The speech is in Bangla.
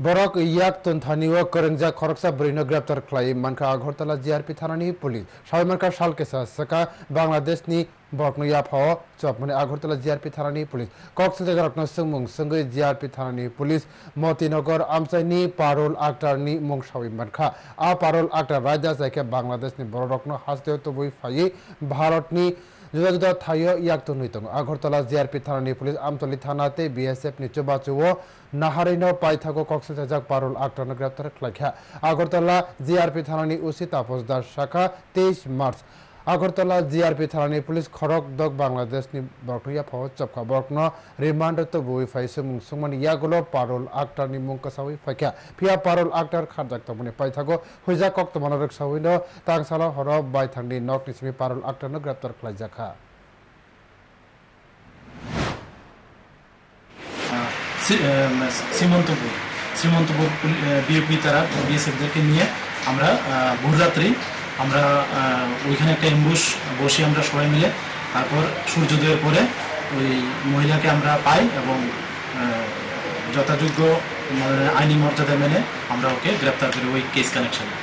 বরক ইয়াক তন্থানিও করংজা খরকসা ব্রিনো গ্রেপ্তার খাই মানকা আগরতলা জিআরপি থানানি পুলিশ সাবাই মানকা সালকেসা সাকা বাংলাদেশনি বরকনো ইয়াফাও চপ মানে আগরতলা জিআরপি থানানি পুলিশ কক্সবাজার রত্ন সুংমুং সঙ্গে জিআরপি থানানি পুলিশ মতিনগর আমচাইনি পারুল আক্তারনি মুং সাবাই মানকা আ পারুল আক্তার রাজা জায়কে বাংলাদেশনি বড় রত্ন হাসদেও তবুই ফাই ভারতনি जुदा जुदा थायो याक तो नुइतंग आगरतला जीआरपी थाना नि पुलिस आमतली थानाते बीएसएफ नि चोबाचो व नाहारिनो पाइथाको कक्सेल जाक पारुल आक्टन ग्रेप्तार खलाख्या आगरतला जीआरपी थाना नि उसी तापस दास शाखा 23 मार्च আগরতলা জিআরপি থানানি পুলিশ খরক দক বাংলাদেশ নি বরকনিয়া ফাও চপকা। বরকন রিমান্ড তো বই ফাইসে মুং সুমন। ইয়াগুলো পারুল আক্তার নি মুং কাসাউই ফাইখা ফিয়া পারুল আক্তার খারজাক তো মনে পাইথাগো হুইজা কক তো মনরক সাউইনো তাংসালা হর বাই থাংনি নক নিসমি পারুল আক্তারনো গ্রেপ্তার খাইজাখা সি- আহ, শ্রীমন্তপুর। শ্রীমন্তপুর বিএপি তারা বিএসএফদেরকে নিয়ে আমরা ভোররাত্রি আমরা ওইখানে একটা এম্বুশ বসে আমরা সবাই মিলে, তারপর সূর্যোদয়ের পরে ওই মহিলাকে আমরা পাই এবং যথাযোগ্য মানে আইনি মর্যাদা মেনে আমরা ওকে গ্রেপ্তার করি ওই কেস কানেকশনে